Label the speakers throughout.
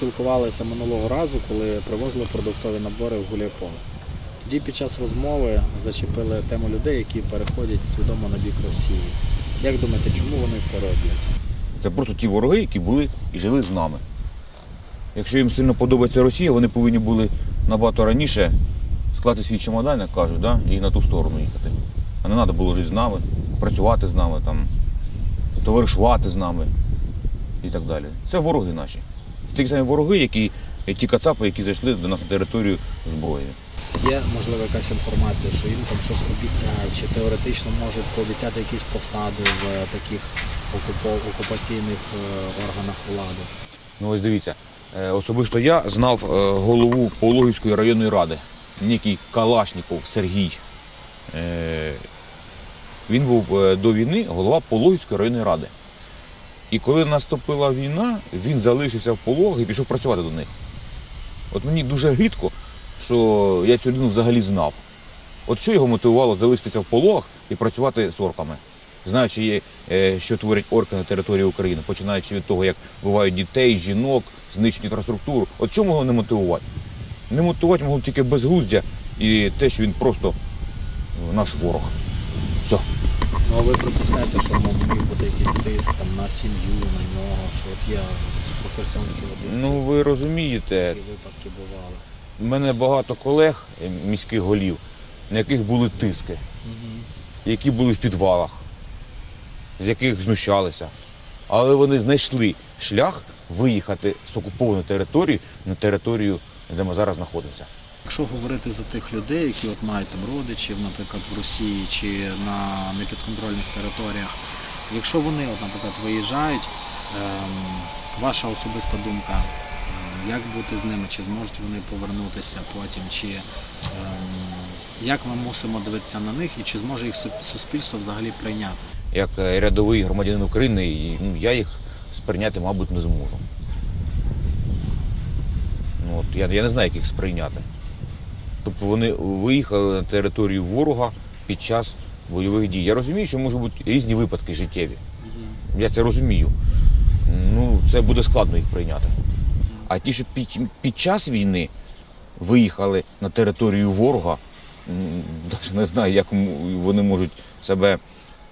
Speaker 1: Спілкувалися минулого разу, коли привозили продуктові набори в Гуляйполе. Тоді під час розмови зачепили тему людей, які переходять свідомо на бік Росії. Як думаєте, чому вони це роблять?
Speaker 2: Це просто ті вороги, які були і жили з нами. Якщо їм сильно подобається Росія, вони повинні були набагато раніше склати свій чемодан, як кажуть, да? і на ту сторону їхати. А не треба було жити з нами, працювати з нами, там, товаришувати з нами і так далі. Це вороги наші. Ті самі вороги, які ті кацапи, які зайшли до нас на територію зброєю.
Speaker 1: Є, можливо, якась інформація, що їм там щось обіцяють, чи теоретично можуть пообіцяти якісь посади в таких окупаційних е, органах влади.
Speaker 2: Ну ось дивіться, е, особисто я знав е, голову Пологівської районної ради, некий Калашніков Сергій. Він був до війни голова Пологівської районної ради. І коли наступила війна, він залишився в Пологах і пішов працювати до них. От мені дуже гидко, що я цю людину взагалі знав. От що його мотивувало залишитися в Пологах і працювати з орками? Знаючи, е, що творять орки на території України, починаючи від того, як бувають дітей, жінок, знищують інфраструктуру. От чому його не мотивувати? Не мотивувати могло тільки безглуздя і те, що він просто е, наш ворог. Все.
Speaker 1: Ну а ви припускаєте, що міг бути якийсь тиск там, на сім'ю, на нього, що от я по Херсонській області
Speaker 2: Ну ви розумієте,
Speaker 1: такі випадки бували.
Speaker 2: в мене багато колег, е, міських голів, на яких були тиски, які були в підвалах, з яких знущалися. Але вони знайшли шлях виїхати з окупованої території на територію, де ми зараз знаходимося.
Speaker 1: Якщо говорити за тих людей, які от мають там родичів, наприклад, в Росії чи на непідконтрольних територіях, якщо вони, от, наприклад, виїжджають, ем, ваша особиста думка, ем, як бути з ними, чи зможуть вони повернутися потім, чи ем, як ми мусимо дивитися на них і чи зможе їх суспільство взагалі прийняти?
Speaker 2: Як е, рядовий громадянин України, ну, я їх сприйняти, мабуть, не зможу. Ну, от, я, я не знаю, як їх сприйняти. Тобто вони виїхали на територію ворога під час бойових дій. Я розумію, що можуть бути різні випадки життєві. Я це розумію. Ну, це буде складно їх прийняти. А ті, що під, під час війни виїхали на територію ворога, навіть не знаю, як вони можуть себе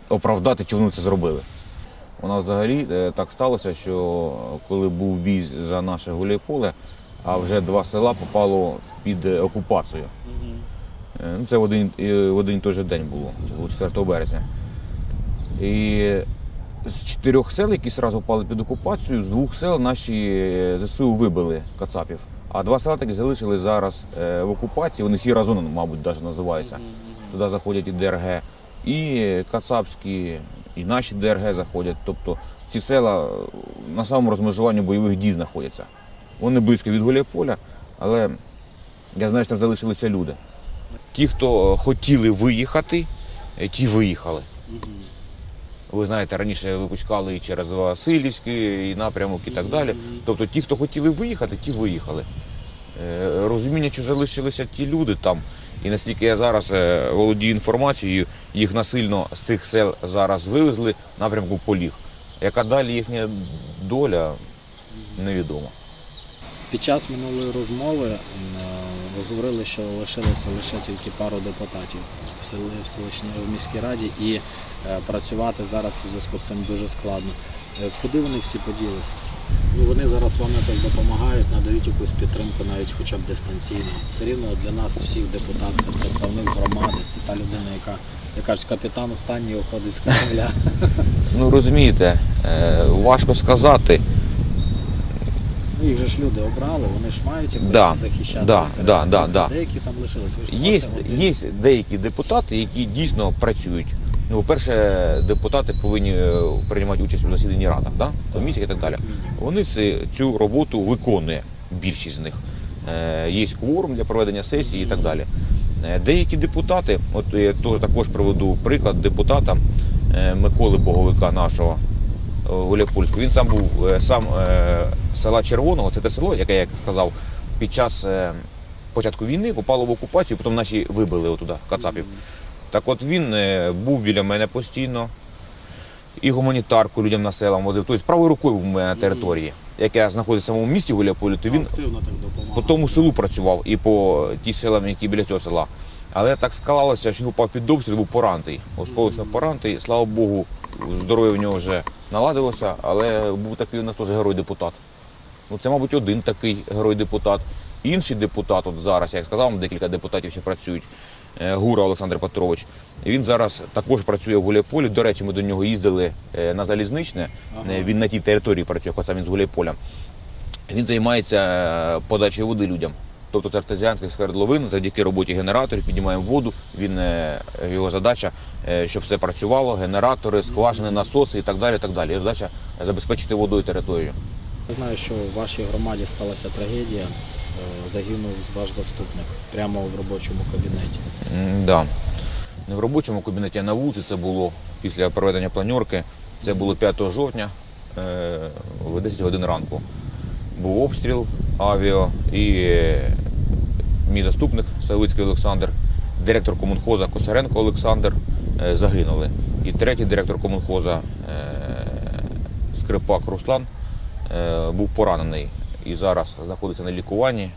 Speaker 2: оправдати, чи вони це зробили. У нас взагалі е, так сталося, що коли був бій за наше Гуляйполе, а вже два села попало під е, окупацію. Е, Ну, це в один, в один і той же день було, це було 4 березня. І з чотирьох сел, які одразу попали під окупацію, з двох сел наші е, ЗСУ вибили Кацапів. А два села таки залишили зараз в окупації. Вони сіра зона, мабуть, навіть називаються. Туди заходять і ДРГ, і Кацапські, і наші ДРГ заходять. Тобто ці села на самому розмежуванні бойових дій знаходяться. Вони близько від Гуляйполя, але я знаю, що там залишилися люди. Ті, хто е, хотіли виїхати, е, ті виїхали. Ви знаєте, раніше випускали і через Васильівський і напрямок і так далі. Тобто ті, хто хотіли виїхати, ті виїхали. Е, Розуміння, що залишилися ті люди там. І наскільки я зараз володію інформацією, їх насильно з цих сел зараз вивезли в напрямку Поліг. Яка далі їхня доля, невідомо.
Speaker 1: Під час минулої розмови е, говорили, що лишилося лише тільки пару депутатів в селі в селищній в міській раді, і е, працювати зараз у зв'язку з цим дуже складно. Е, Куди вони всі поділися? Ну, вони зараз вам якось допомагають, надають якусь підтримку, навіть хоча б дистанційно. Все рівно для нас всіх депутат це представник громади, це та людина, яка, як кажуть, капітан останній уходить з корабля.
Speaker 2: Ну розумієте, важко сказати.
Speaker 1: Ну, їх же ж люди обрали, вони ж мають якось
Speaker 2: Да,
Speaker 1: захищати.
Speaker 2: да,
Speaker 1: інтереси.
Speaker 2: да, да, да.
Speaker 1: Деякі там лишились. Ви ж
Speaker 2: Є,
Speaker 1: можете
Speaker 2: є деякі депутати, які дійсно працюють. Ну, по-перше, депутати повинні е, приймати участь у засіданні радах, да? комісіях і так далі. Вони це, цю роботу виконує, більшість з них. Е, є кворум для проведення сесії і так далі. Е, деякі депутати, от я теж також приведу приклад депутата е, Миколи Боговика, нашого е, Гуляйпольського. Він сам був е, сам е, села Червоного, це те село, яке я сказав, під час е, початку війни попало в окупацію, потім наші вибили отуда, Кацапів. Так от він був біля мене постійно і гуманітарку людям на селам возив. Тобто правою рукою у мене на території. яке знаходиться в самому місті Гуляйполі, то він по тому селу працював і по ті селам, які біля цього села. Але так склалося, що він попав під обстріл, був порантий. Осколочно порантий. Слава Богу, здоров'я в нього вже наладилося, але був такий у нас теж герой-депутат. Ну, це, мабуть, один такий герой-депутат. Інший депутат, от зараз, як сказав, декілька депутатів ще працюють. е, Гура Олександр Петрович. Він зараз також працює в Гуляйполі. До речі, ми до нього їздили е, на залізничне. Е, Він на тій території працює, хоча він з Гуляйполя. Він займається подачею води людям. Тобто це артезіанських свердловин, завдяки роботі генераторів піднімаємо воду. Він е, його задача, е, щоб все працювало, генератори, скважини, насоси і так далі. Так далі. Його задача забезпечити водою територію.
Speaker 1: Я знаю, що в вашій громаді сталася трагедія. Е, Загинув ваш заступник прямо в робочому кабінеті.
Speaker 2: М, Да. Не в робочому кабінеті, а на вулиці це було після проведення планерки. Це було 5 жовтня в 10 годин ранку. Був обстріл авіа і е, мій заступник Савицький Олександр, директор комунхоза Косаренко Олександр е, загинули. І третій директор комунхоза е, Скрипак Руслан був поранений і зараз знаходиться на лікуванні.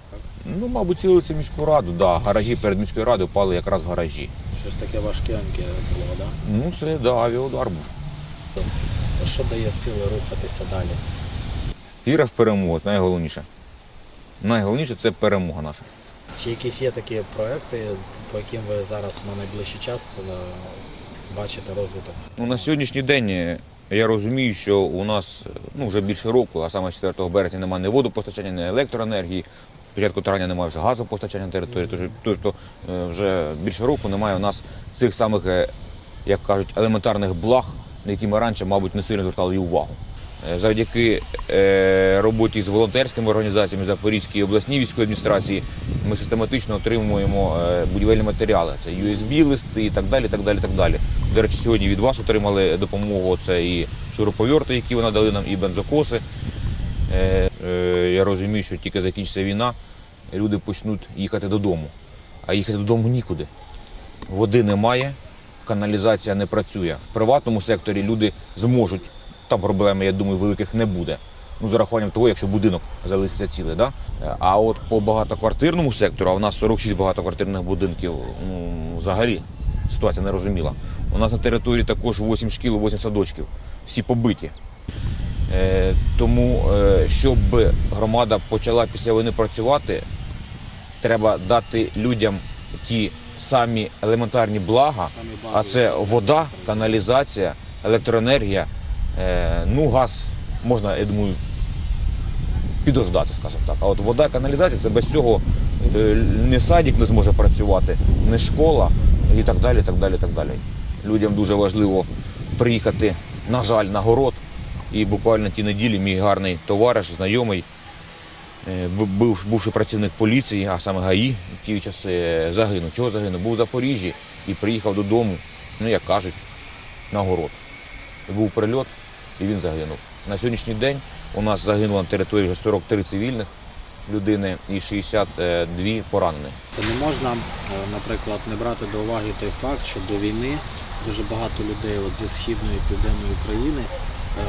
Speaker 2: Ну, мабуть, цілилися в міську раду. Да, гаражі перед міською радою впали якраз в гаражі.
Speaker 1: Щось таке важкеньке було, да?
Speaker 2: Ну, це да, авіаудар був.
Speaker 1: Що дає сили рухатися далі?
Speaker 2: Віра в перемогу, найголовніше. Найголовніше це перемога наша.
Speaker 1: Чи якісь є такі проекти, по яким ви зараз на найближчий час е, бачите розвиток?
Speaker 2: Ну, на сьогоднішній день е, я розумію, що у нас е, ну, вже більше року, а саме 4 березня немає ні водопостачання, ні електроенергії. Початку травня немає вже газопостачання на території. Тобто вже більше року немає у нас цих самих, як кажуть, елементарних благ, на які ми раніше, мабуть, не сильно звертали і увагу. Е, Завдяки е, роботі з волонтерськими організаціями Запорізької обласній військової адміністрації ми систематично отримуємо е, будівельні матеріали. Це USB-листи і так далі. так далі, так далі. До речі, сьогодні від вас отримали допомогу. Це і шуруповерти, які ви надали нам, і бензокоси. Я розумію, що тільки закінчиться війна, люди почнуть їхати додому. А їхати додому нікуди. Води немає, каналізація не працює. В приватному секторі люди зможуть. Там проблеми, я думаю, великих не буде. Ну, з урахуванням того, якщо будинок залишиться цілий. Да? А от по багатоквартирному сектору, а в нас 46 багатоквартирних будинків, ну, взагалі ситуація не розуміла. У нас на території також 8 шкіл, 8 садочків, всі побиті. Е, Тому, е, щоб громада почала після війни працювати, треба дати людям ті самі елементарні блага, а це вода, каналізація, електроенергія, е, ну газ можна, я думаю, підождати, скажімо так. А от вода, каналізація це без цього е, не садик не зможе працювати, не школа і так далі. так далі, так далі. Людям дуже важливо приїхати, на жаль, на город. І буквально ті неділі мій гарний товариш, знайомий, е, був, бувший працівник поліції, а саме ГАІ, в ті часи е, загинув. Чого загинув? Був в Запоріжжі і приїхав додому, ну як кажуть, на город. Був прильот, і він загинув. На сьогоднішній день у нас загинуло на території вже 43 цивільних людини і 62 поранені.
Speaker 1: Це не можна, е, наприклад, не брати до уваги той факт, що до війни дуже багато людей от зі східної і південної України е,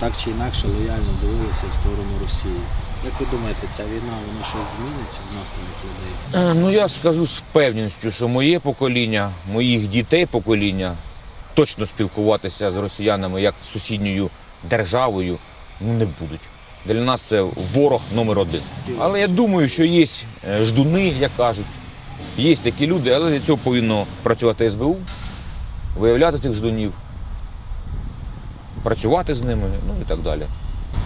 Speaker 1: так чи інакше лояльно дивилися в сторону Росії. Як ви думаєте, ця війна вона щось змінить в настроях людей?
Speaker 2: Е, Ну я скажу з певністю, що моє покоління, моїх дітей покоління точно спілкуватися з росіянами як сусідньою державою ну, не будуть. Для нас це ворог номер один. Але я думаю, що є е, ждуни, як кажуть, є такі люди, але для цього повинно працювати СБУ, виявляти цих ждунів, працювати з ними, ну і так далі.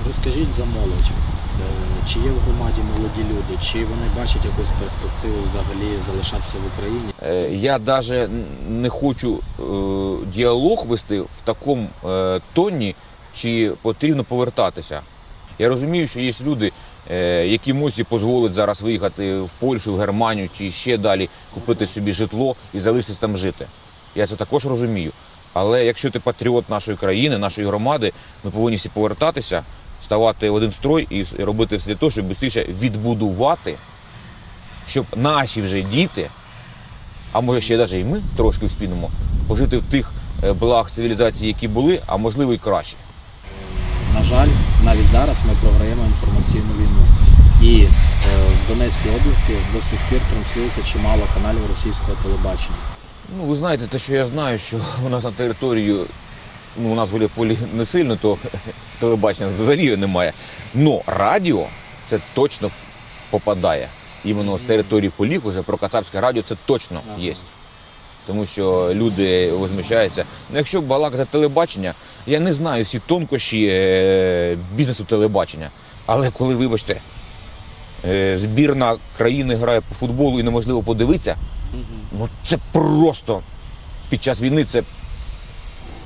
Speaker 1: Розкажіть за молодь. Е, Чи є в громаді молоді люди, чи вони бачать якусь перспективу взагалі залишатися в Україні?
Speaker 2: Е, Я навіть не хочу е, діалог вести в такому тоні, чи потрібно повертатися. Я розумію, що є люди, які можуть дозволити зараз виїхати в Польщу, в Германію чи ще далі, купити собі житло і залишитися там жити. Я це також розумію. Але якщо ти патріот нашої країни, нашої громади, ми повинні всі повертатися, ставати в один строй і робити все для того, щоб швидше відбудувати, щоб наші вже діти а може ще навіть і ми трошки вспінемо, пожити в тих е, благ цивілізації, які були, а можливо і краще.
Speaker 1: на жаль, навіть зараз ми програємо інформаційну війну. І е, в Донецькій області до сих пір транслюється чимало каналів російського телебачення.
Speaker 2: Ну, ви знаєте, те, що я знаю, що у нас на територію, ну, у нас в полі не сильно, то телебачення взагалі немає. Но радіо це точно попадає. Іменно з території полів уже про Кацапське радіо це точно є. Тому що люди возмущаються. Ну, якщо балакати телебачення, я не знаю всі тонкощі е, бізнесу телебачення. Але коли, вибачте, е, збірна країни грає по футболу і неможливо подивитися, Ну це просто під час війни це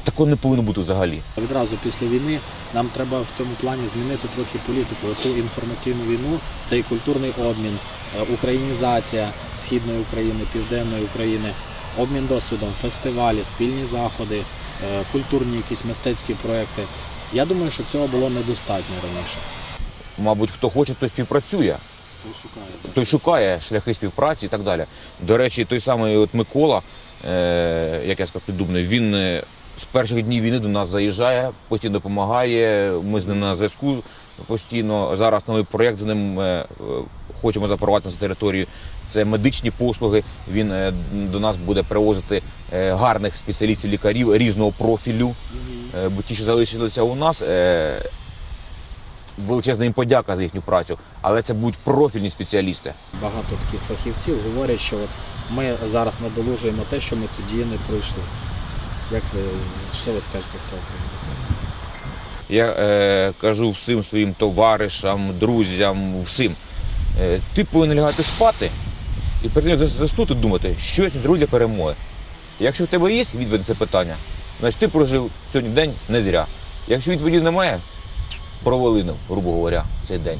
Speaker 2: такого не повинно бути взагалі.
Speaker 1: Відразу після війни нам треба в цьому плані змінити трохи політику. Ту інформаційну війну, цей культурний обмін, е, українізація східної України, південної України, обмін досвідом, фестивалі, спільні заходи, е, культурні якісь мистецькі проекти. Я думаю, що цього було недостатньо раніше.
Speaker 2: Мабуть, хто хоче, той співпрацює,
Speaker 1: Той шукає. так.
Speaker 2: той шукає шляхи співпраці і так далі. До речі, той самий от Микола, е, як я сказав, піддубний, він е, з перших днів війни до нас заїжджає, постійно допомагає. Ми з ним на зв'язку постійно. Зараз новий проєкт з ним е, е, хочемо запровадити на територію. Це медичні послуги. Він е, до нас буде привозити гарних спеціалістів, лікарів різного профілю. Бо ті, що залишилися у нас, величезна їм подяка за їхню працю, але це будуть профільні спеціалісти.
Speaker 1: Багато таких фахівців говорять, що от ми зараз надолужуємо те, що ми тоді не пройшли. Як ви що ви скажете з цього?
Speaker 2: Я е, кажу всім своїм товаришам, друзям, всім. Е, ти повинен лягати спати і перед тим, як заснути, думати, що я зроблю для перемоги. Якщо в тебе є відповідь на це питання, значить ти прожив сьогодні день не зря. Якщо відповіді немає, провалинув, грубо говоря, цей день.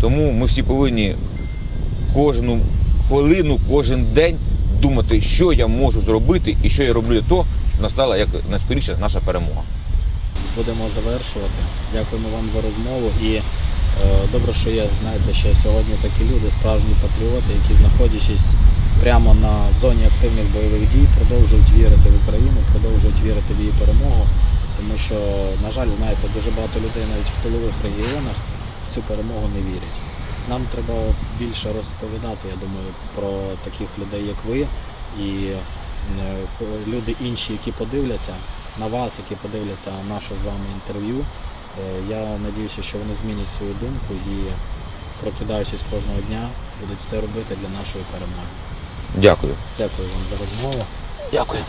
Speaker 2: Тому ми всі повинні кожну хвилину, кожен день думати, що я можу зробити і що я роблю для того, щоб настала як найскоріше наша перемога.
Speaker 1: Будемо завершувати. Дякуємо вам за розмову. І е, добре, що є, знаєте, ще сьогодні такі люди, справжні патріоти, які знаходячись прямо на в зоні активних бойових дій, продовжують вірити в Україну, продовжують вірити в її перемогу. Тому що, на жаль, знаєте, дуже багато людей навіть в тилових регіонах в цю перемогу не вірять. Нам треба більше розповідати, я думаю, про таких людей, як ви, і е, люди інші, які подивляться на вас, які подивляться наше з вами інтерв'ю. Е, Я надіюся, що вони змінять свою думку і, прокидаючись кожного дня, будуть все робити для нашої перемоги.
Speaker 2: Дякую.
Speaker 1: Дякую вам за розмову.
Speaker 2: Дякую.